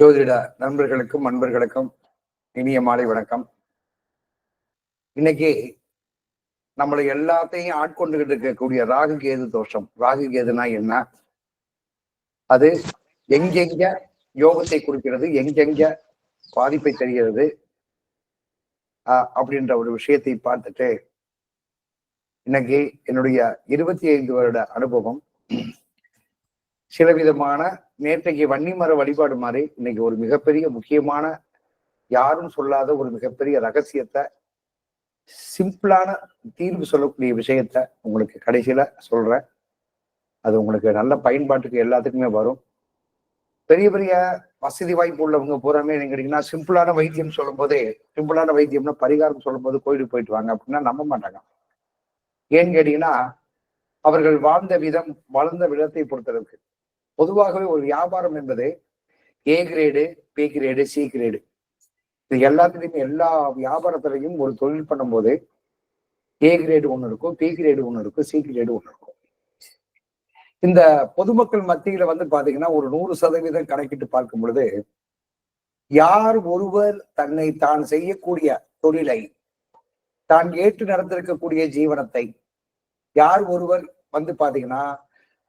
ஜோதிட நண்பர்களுக்கும் அன்பர்களுக்கும் இனிய மாலை வணக்கம். இன்னைக்கு நம்மளை எல்லாத்தையும் ஆட்கொண்டுகிட்டு இருக்கக்கூடிய ராகு கேது தோஷம். ராகு கேதுனா என்ன? அது எங்கெங்க யோகத்தை குறிக்கிறது எங்கெங்க பாதிப்பை தெரிகிறது அப்படின்ற ஒரு விஷயத்தை பார்த்துட்டு இன்னைக்கு என்னுடைய இருபத்தி ஐந்து வருட அனுபவம். சில விதமான நேற்றைக்கு வன்னிமர வழிபாடு மாதிரி இன்னைக்கு ஒரு மிகப்பெரிய முக்கியமான யாரும் சொல்லாத ஒரு மிகப்பெரிய ரகசியத்தை சிம்பிளான தீர்வு சொல்லக்கூடிய விஷயத்த உங்களுக்கு கடைசியில சொல்றேன். அது உங்களுக்கு நல்ல பயன்பாட்டுக்கு எல்லாத்துக்குமே வரும். பெரிய பெரிய வசதி வாய்ப்பு உள்ளவங்க பூராமே கேட்டீங்கன்னா சிம்பிளான வைத்தியம் சொல்லும் போதே சிம்பிளான வைத்தியம்னா பரிகாரம் சொல்லும் போது கோயிலுக்கு போயிட்டு வாங்க அப்படின்னா நம்ப மாட்டாங்க. ஏன்னு கேட்டீங்கன்னா அவர்கள் வாழ்ந்த விதம் வளர்ந்த விதத்தை பொறுத்தளவுக்கு. பொதுவாகவே ஒரு வியாபாரம் என்பது A grade B grade C grade இது எல்லாத்துலேயுமே எல்லா வியாபாரத்திலையும் ஒரு தொழில் பண்ணும்போது ஏ கிரேடு ஒன்று இருக்கும் பி கிரேடு ஒன்று இருக்கும் சி கிரேடு ஒன்று இருக்கும். இந்த பொதுமக்கள் மத்தியில வந்து பாத்தீங்கன்னா ஒரு நூறு சதவீதம் கணக்கிட்டு பார்க்கும் பொழுது யார் ஒருவர் தன்னை தான் செய்யக்கூடிய தொழிலை தான் ஏற்று நடந்திருக்கக்கூடிய ஜீவனத்தை யார் ஒருவர் வந்து பாத்தீங்கன்னா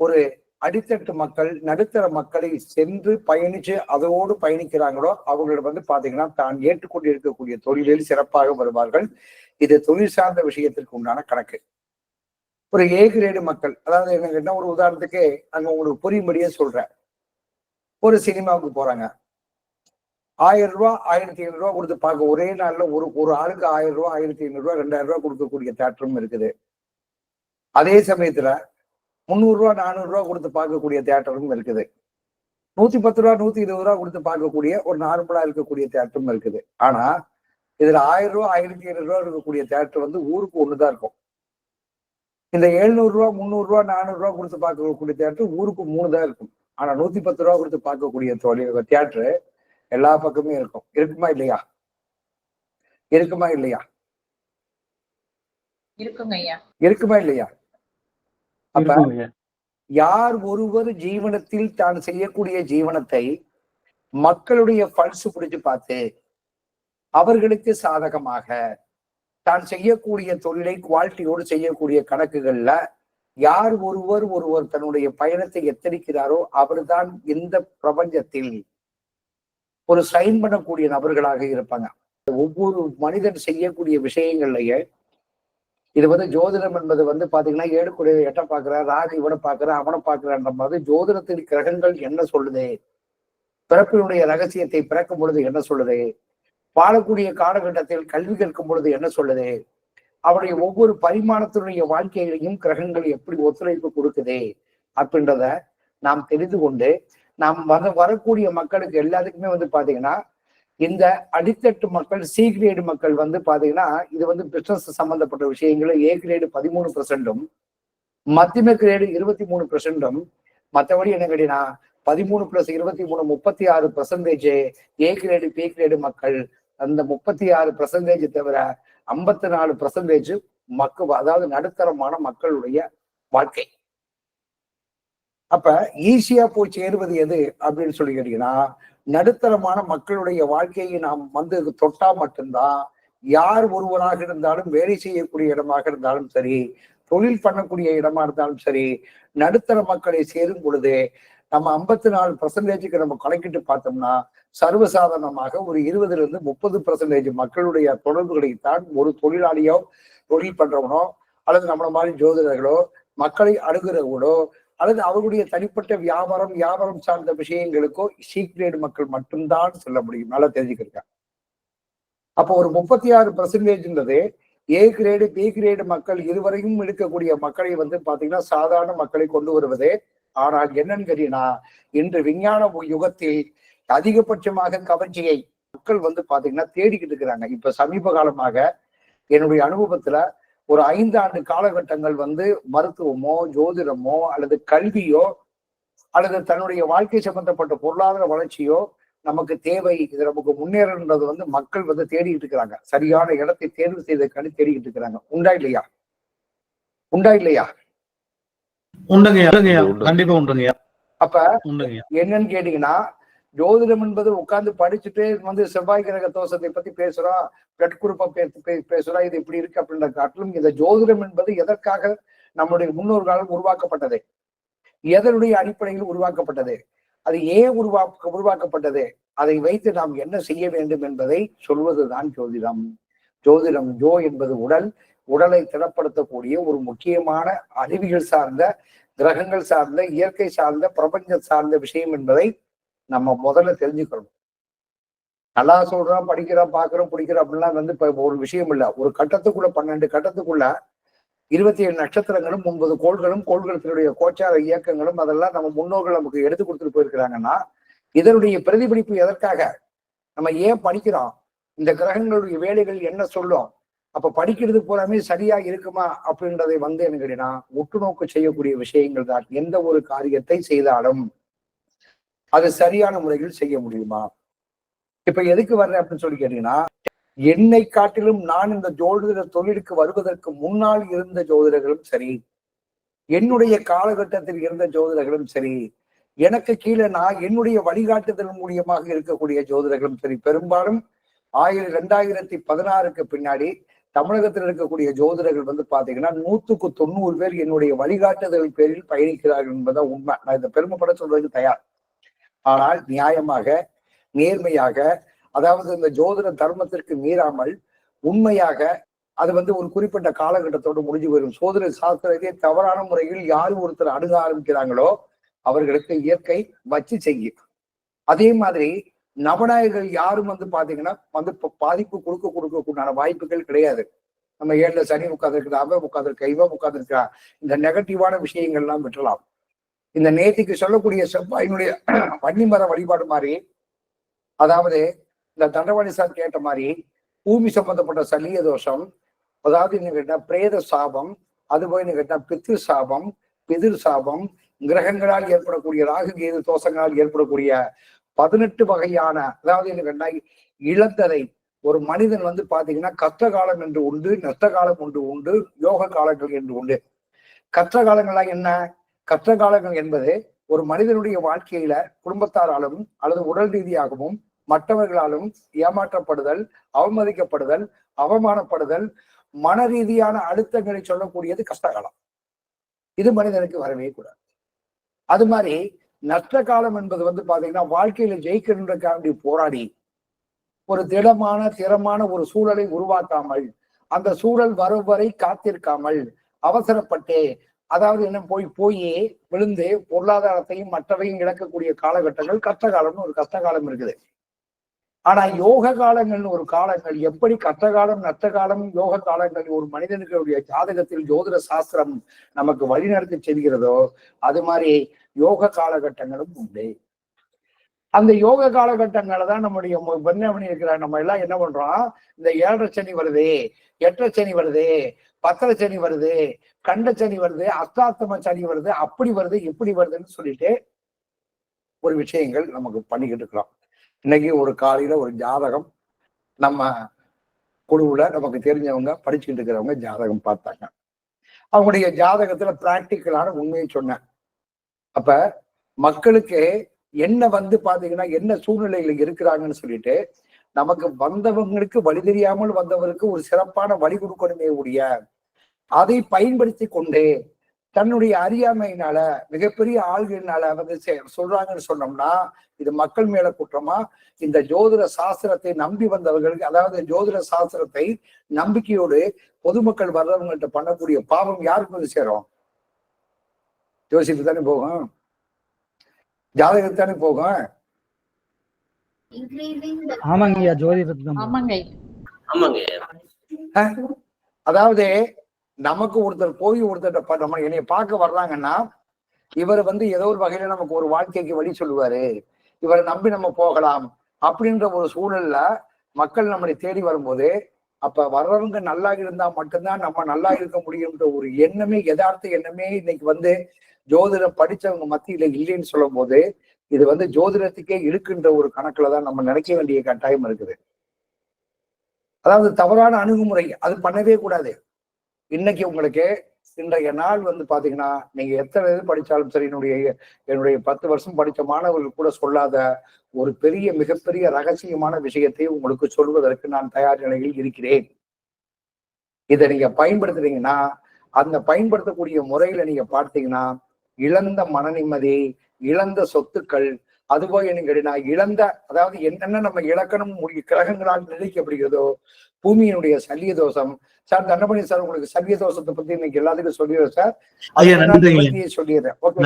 ஒரு அடித்தட்டு மக்கள் நடுத்தர மக்களை சென்று பயணிச்சு அதோடு பயணிக்கிறாங்களோ அவங்களோட வந்து பாத்தீங்கன்னா தான் ஏற்றுக்கொண்டு இருக்கக்கூடிய தொழிலில் சிறப்பாக வருவார்கள். இது தொழில் சார்ந்த விஷயத்திற்கு உண்டான கணக்கு. ஒரு ஏ கிரேடு மக்கள் அதாவது எனக்கு என்ன ஒரு உதாரணத்துக்கு அங்க உங்களுக்கு புரியும்படியே சொல்றேன். ஒரு சினிமாவுக்கு போறாங்க. ஆயிரம் ரூபா ஆயிரத்தி ஐநூறு ரூபா கொடுத்து பார்க்க ஒரே நாள்ல ஒரு ஒரு ஆளுக்கு ஆயிரம் ரூபா ஆயிரத்தி ஐநூறு ரூபா ரெண்டாயிரம் ரூபா கொடுக்கக்கூடிய தேட்டரும் இருக்குது. அதே சமயத்துல முந்நூறு ரூபா நானூறு ரூபா கொடுத்து பார்க்கக்கூடிய தேட்டரும் இருக்குது. நூத்தி பத்து ரூபா நூத்தி இருபது ரூபா கொடுத்து பார்க்கக்கூடிய ஒரு நார்மலா இருக்கக்கூடிய தேட்டரும் இருக்குது. ஆனா இதுல ஆயிரம் ரூபா ஆயிரத்தி ஐநூறு ரூபா இருக்கக்கூடிய தேட்டர் வந்து ஊருக்கு ஒண்ணுதான் இருக்கும். இந்த எழுநூறு ரூபா முந்நூறு ரூபா நானூறு ரூபா கொடுத்து பார்க்கக்கூடிய தேட்டர் ஊருக்கு மூணு தான் இருக்கும். ஆனா நூத்தி பத்து ரூபா கொடுத்து பார்க்கக்கூடிய தொழில் தேட்டரு எல்லா பக்கமே இருக்கும். இருக்குமா இல்லையா? இருக்குமா இல்லையா? இருக்குமா இல்லையா? அப்ப. யார் ஒருவர் ஜீவனத்தில் தான் செய்யக்கூடிய ஜீவனத்தை மக்களுடைய பல்சு பிடிச்சு பார்த்து அவர்களுக்கு சாதகமாக தான் செய்யக்கூடிய தொழிலை குவாலிட்டியோடு செய்யக்கூடிய கணக்குகள்ல யார் ஒருவர் ஒருவர் தன்னுடைய பயணத்தை எத்தரிக்கிறாரோ அவர்தான் இந்த பிரபஞ்சத்தில் ஒரு சைன் பண்ணக்கூடிய நபர்களாக இருப்பாங்க ஒவ்வொரு மனிதன் செய்யக்கூடிய விஷயங்கள்லயே இது வந்து ஜோதிடம் என்பது வந்து பாத்தீங்கன்னா ஏழுக்குடைய எட்ட பாக்குற ராகு இவனை பாக்குற அவனை பாக்குறன்ற மாதிரி ஜோதிடத்தின் கிரகங்கள் என்ன சொல்லுது? பிறப்பினுடைய ரகசியத்தை பிறக்கும் பொழுது என்ன சொல்லுது? வாழக்கூடிய காலகட்டத்தில் கல்வி கற்கும் பொழுது என்ன சொல்லுது? அவருடைய ஒவ்வொரு பரிமாணத்தினுடைய வாழ்க்கையிலையும் கிரகங்கள் எப்படி ஒத்துழைப்பு கொடுக்குது? அப்படின்றத நாம் தெரிந்து கொண்டு நாம் வர வரக்கூடிய மக்களுக்கு எல்லாத்துக்குமே வந்து பாத்தீங்கன்னா இந்த அடித்தட்டு மக்கள் சி கிரேடு மக்கள் வந்து பாத்தீங்கன்னா இது வந்து பிசினஸ் சம்பந்தப்பட்ட விஷயங்கள். ஏ கிரேடு பதிமூணு பெர்சென்டும் மத்தியம கிரேடு இருபத்தி மூணு பெர்சென்டும் மற்றபடி என்ன கேட்டீங்கன்னா பதிமூணு பிளஸ் இருபத்தி மூணு முப்பத்தி ஆறு percentage A grade B grade மக்கள் அந்த முப்பத்தி ஆறு பெர்சன்டேஜ் தவிர ஐம்பத்தி நாலு பெர்சன்டேஜ் மக்கள் அதாவது நடுத்தரமான மக்களுடைய வாழ்க்கை. அப்ப ஈஸியா போய் சேருவது எது அப்படின்னு சொல்லி கேட்டீங்கன்னா நடுத்தரமான மக்களுடைய வாழ்க்கையை நாம் வந்து தொட்டா மட்டும்தான் யார் ஒருவராக இருந்தாலும் வேலை செய்யக்கூடிய இடமாக இருந்தாலும் சரி தொழில் பண்ணக்கூடிய இடமா இருந்தாலும் சரி நடுத்தர மக்களை சேரும் பொழுது நம்ம ஐம்பத்தி நாலு பர்சன்டேஜுக்கு நம்ம கணக்கிட்டு பார்த்தோம்னா சர்வசாதாரணமாக ஒரு இருபதுல இருந்து முப்பது பர்சன்டேஜ் மக்களுடைய தொடர்புகளைத்தான் ஒரு தொழிலாளியோ தொழில் பண்றவனோ அல்லது நம்மள மாதிரி ஜோதிடர்களோ மக்களை அணுகிறவங்களோ அல்லது அவர்களுடைய தனிப்பட்ட வியாபாரம் வியாபாரம் சார்ந்த விஷயங்களுக்கோ சீக்ரேட் மக்கள் மட்டும்தான் சொல்ல முடியும். நல்லா தெரிஞ்சுக்கிறேன் அப்போ ஒரு முப்பத்தி ஆறு பர்சன்டேஜ்ன்றது ஏ கிரேடு பி கிரேடு மக்கள் இருவரையும் இருக்கக்கூடிய மக்களை வந்து பாத்தீங்கன்னா சாதாரண மக்களை கொண்டு வருவது. ஆனால் என்னன்னு கேட்டீங்கன்னா இன்று விஞ்ஞான யுகத்தில் அதிகபட்சமாக கவர்ச்சியை மக்கள் வந்து பாத்தீங்கன்னா தேடிக்கிட்டு இருக்கிறாங்க. இப்ப சமீப காலமாக என்னுடைய அனுபவத்துல ஒரு ஐந்து ஆண்டு காலகட்டங்கள் வந்து மருத்துவமோ ஜோதிடமோ அல்லது கல்வியோ அல்லது தன்னுடைய வாழ்க்கை சம்பந்தப்பட்ட பொருளாதார வளர்ச்சியோ நமக்கு தேவை. இது நமக்கு முன்னேறன்றது வந்து மக்கள் வந்து தேடிக்கிட்டு இருக்கிறாங்க. சரியான இடத்தை தேர்வு செய்ததுக்காண்டி தேடிக்கிட்டு இருக்கிறாங்க. உண்டா இல்லையா? உண்டா இல்லையா? உண்டுங்கய்யா. உண்டுங்கய்யா. உண்டு. கண்டிப்பா உண்டுங்கய்யா. அப்ப என்னன்னு கேட்டீங்கன்னா ஜோதிடம் என்பது உட்கார்ந்து படிச்சுட்டு வந்து செவ்வாய் கிரக தோஷத்தை பத்தி பேசுறோம் பிளட் குரூப்பா பேசுறோம் இது இப்படி இருக்கு அப்படின்ற காட்டிலும் இந்த ஜோதிடம் என்பது எதற்காக நம்முடைய முன்னோர்களால் உருவாக்கப்பட்டது? எதனுடைய அடிப்படையில் உருவாக்கப்பட்டது? அது ஏன் உருவாக்க உருவாக்கப்பட்டது? அதை வைத்து நாம் என்ன செய்ய வேண்டும் என்பதை சொல்வதுதான் ஜோதிடம். ஜோதிடம் ஜோ என்பது உடல். உடலை திடப்படுத்தக்கூடிய ஒரு முக்கியமான அறிவியல் சார்ந்த கிரகங்கள் சார்ந்த இயற்கை சார்ந்த பிரபஞ்சம் சார்ந்த விஷயம் என்பதை நம்ம முதல்ல தெரிஞ்சுக்கணும். நல்லா சொல்றோம் படிக்கிறோம் பார்க்குறோம் பிடிக்கிறோம் அப்படிலாம் வந்து இப்போ ஒரு விஷயம் இல்ல. ஒரு கட்டத்துக்குள்ள பன்னெண்டு கட்டத்துக்குள்ள இருபத்தி ஏழு நட்சத்திரங்களும் ஒன்பது கோள்களும் கோள்களத்தினுடைய கோச்சார இயக்கங்களும் அதெல்லாம் நம்ம முன்னோர்கள் நமக்கு எடுத்து கொடுத்துட்டு போயிருக்கிறாங்கன்னா இதனுடைய பிரதிபலிப்பு எதற்காக? நம்ம ஏன் படிக்கிறோம்? இந்த கிரகங்களுடைய வேலைகள் என்ன சொல்லும்? அப்ப படிக்கிறது பூராமே சரியா இருக்குமா? அப்படின்றதை வந்து என்ன கேட்டீங்கன்னா உற்றுநோக்கு செய்யக்கூடிய விஷயங்கள் தான். எந்த ஒரு காரியத்தை செய்தாலும் அது சரியான முறையில் செய்ய முடியுமா? இப்ப எதுக்கு வர்றேன் அப்படின்னு சொல்லி கேட்டீங்கன்னா என்னை காட்டிலும் நான் இந்த ஜோதிட தொழிலுக்கு வருவதற்கு முன்னால் இருந்த ஜோதிடர்களும் சரி என்னுடைய காலகட்டத்தில் இருந்த ஜோதிடர்களும் சரி எனக்கு கீழே நான் என்னுடைய வழிகாட்டுதல் மூலியமாக இருக்கக்கூடிய ஜோதிடர்களும் சரி பெரும்பாலும் ஆயிரம் ரெண்டாயிரத்தி பதினாறுக்கு பின்னாடி தமிழகத்தில் இருக்கக்கூடிய ஜோதிடர்கள் வந்து பாத்தீங்கன்னா நூத்துக்கு தொண்ணூறு பேர் என்னுடைய வழிகாட்டுதல் பேரில் பயணிக்கிறார்கள் என்பதான் உண்மை. நான் இந்த பெருமைப்பட சொல்றதுக்கு தயார். ஆனால் நியாயமாக நேர்மையாக அதாவது இந்த ஜோதிட தர்மத்திற்கு மீறாமல் உண்மையாக அது வந்து ஒரு குறிப்பிட்ட காலகட்டத்தோடு முடிஞ்சு வரும் சோதனை சாஸ்திரத்தை தவறான முறையில் யார் ஒருத்தர் அணுக ஆரம்பிக்கிறாங்களோ அவர்களுக்கு இயற்கை வச்சு செய்யும். அதே மாதிரி நவநாயகர்கள் யாரும் வந்து பாத்தீங்கன்னா வந்து பாதிப்பு கொடுக்க கொடுக்கக்கூடிய வாய்ப்புகள் கிடையாது. நம்ம ஏழுல சனி உட்காந்துருக்குது அவன் உட்காந்துருக்க இவன் உட்காந்துருக்கா இந்த நெகட்டிவான விஷயங்கள்லாம் விட்டுலாம் இந்த நேத்திக்கு சொல்லக்கூடிய செவ்வாயினுடைய வன்னிமர வழிபாடு மாதிரி அதாவது இந்த தண்டவாணி சார் கேட்ட மாதிரி பூமி சம்பந்தப்பட்ட சல்லிய தோஷம் அதாவது என்ன கேட்டா பிரேத சாபம் அது போய் என்ன கேட்டா பித்ரு சாபம் பிதிர் சாபம் கிரகங்களால் ஏற்படக்கூடிய ராகு கேது தோஷங்களால் ஏற்படக்கூடிய பதினெட்டு வகையான அதாவது என்ன கேட்டா இழந்ததை ஒரு மனிதன் வந்து பாத்தீங்கன்னா கஷ்ட காலம் என்று உண்டு நஷ்ட காலம் ஒன்று உண்டு யோக காலங்கள் என்று உண்டு. கற்ற காலங்கள்லாம் என்ன? கஷ்ட காலங்கள் என்பது ஒரு மனிதனுடைய வாழ்க்கையில குடும்பத்தாராலும் அல்லது உடல் ரீதியாகவும் மற்றவர்களாலும் ஏமாற்றப்படுதல் அவமதிக்கப்படுதல் அவமானப்படுதல் மன ரீதியான அழுத்தங்களை சொல்லக்கூடியது கஷ்டகாலம் இது மனிதனுக்கு வரவே கூடாது. அது மாதிரி நஷ்ட காலம் என்பது வந்து பாத்தீங்கன்னா வாழ்க்கையில ஜெயிக்கணுன்றக்காண்டி போராடி ஒரு திடமான திறமான ஒரு சூழலை உருவாக்காமல் அந்த சூழல் வரும் வரை காத்திருக்காமல் அவசரப்பட்டு அதாவது என்ன போய் போய் விழுந்து பொருளாதாரத்தையும் மற்றவையும் இழக்கக்கூடிய காலகட்டங்கள் கஷ்ட காலம்னு ஒரு கஷ்ட காலம் இருக்குது. ஆனா யோக காலங்கள்னு ஒரு காலங்கள் எப்படி கஷ்ட காலம் நஷ்ட காலம் யோக காலங்கள் ஒரு மனிதனுடைய ஜாதகத்தில் ஜோதிட சாஸ்திரம் நமக்கு வழிநடத்தி செல்கிறதோ அது மாதிரி யோக காலகட்டங்களும் உண்டு. அந்த யோக காலகட்டங்களை தான் நம்முடைய பெண்ணவனி இருக்கிற நம்ம எல்லாம் என்ன பண்றோம்? இந்த ஏழரை சனி வருது எட்டரை சனி வருது பத்திர சனி வருது கண்ட சனி வருது அஸ்தாத்தம சனி வருது அப்படி வருது இப்படி வருதுன்னு சொல்லிட்டு ஒரு விஷயங்கள் நமக்கு பண்ணிக்கிட்டு இருக்கிறோம். இன்னைக்கு ஒரு காலையில ஒரு ஜாதகம் நம்ம குழுவுல நமக்கு தெரிஞ்சவங்க படிச்சுக்கிட்டு இருக்கிறவங்க ஜாதகம் பார்த்தாங்க. அவங்களுடைய ஜாதகத்துல பிராக்டிக்கலான உண்மையை சொன்னேன். அப்ப மக்களுக்கு என்ன வந்து பாத்தீங்கன்னா என்ன சூழ்நிலைகள் இருக்கிறாங்கன்னு சொல்லிட்டு நமக்கு வந்தவங்களுக்கு வழி தெரியாமல் வந்தவருக்கு ஒரு சிறப்பான வழி கொடுக்கணுமே உடைய அதை பயன்படுத்தி கொண்டு தன்னுடைய அறியாமையினால மிகப்பெரிய ஆள்களினால வந்து சொல்றாங்கன்னு சொன்னோம்னா இது மக்கள் மேல குற்றமா? இந்த ஜோதிட சாஸ்திரத்தை நம்பி வந்தவர்களுக்கு அதாவது ஜோதிட சாஸ்திரத்தை நம்பிக்கையோடு பொதுமக்கள் வர்றவங்கள்ட்ட பண்ணக்கூடிய பாவம் யாருக்கு வந்து சேரும்? யோசிப்பு தானே போகும். ஜாதகத்தானே போகும். ஆமாங்கய்யா ஜோதிடத்துக்கு ஆமாங்க அதாவது நமக்கு ஒருத்தர் போய் ஒருத்தர் நம்ம என்னைய பார்க்க வர்றாங்கன்னா இவர் வந்து ஏதோ ஒரு வகையில நமக்கு ஒரு வாழ்க்கைக்கு வழி சொல்லுவாரு. இவரை நம்பி நம்ம போகலாம் அப்படின்ற ஒரு சூழல்ல மக்கள் நம்மளை தேடி வரும்போது அப்ப வர்றவங்க நல்லா இருந்தா மட்டும்தான் நம்ம நல்லா இருக்க முடியும்ன்ற ஒரு எண்ணமே யதார்த்த எண்ணமே இன்னைக்கு வந்து ஜோதிடம் படிச்சவங்க மத்தியில இல்லைன்னு சொல்லும் போது இது வந்து ஜோதிடத்துக்கே இழுக்கின்ற ஒரு கணக்குல தான் நம்ம நினைக்க வேண்டிய கட்டாயம் இருக்குது. அதாவது தவறான அணுகுமுறை அது பண்ணவே கூடாது. இன்னைக்கு உங்களுக்கு இன்றைய நாள் வந்து பாத்தீங்கன்னா நீங்க எத்தனை இது படிச்சாலும் சரி என்னுடைய என்னுடைய பத்து வருஷம் படித்த மாணவர்கள் கூட சொல்லாத ஒரு பெரிய மிகப்பெரிய ரகசியமான விஷயத்தை உங்களுக்கு சொல்வதற்கு நான் தயார் நிலையில் இருக்கிறேன். இதை நீங்க பயன்படுத்துறீங்கன்னா அந்த பயன்படுத்தக்கூடிய முறையில நீங்க பார்த்தீங்கன்னா இழந்த மன நிம்மதி இழந்த சொத்துக்கள் அதுபோக என்ன கேட்டீங்கன்னா இழந்த அதாவது என்னென்ன நம்ம இலக்கணம் கிரகங்களால் நிர்ணயிக்கப்படுகிறதோ பூமியினுடைய சல்லிய தோஷம் சார் தண்டபணி சார் உங்களுக்கு சல்லிய தோஷத்தை பத்தி இன்னைக்கு எல்லாத்துக்கும் சொல்லிடுறேன் சார். சொல்லிடுறேன். ஓகே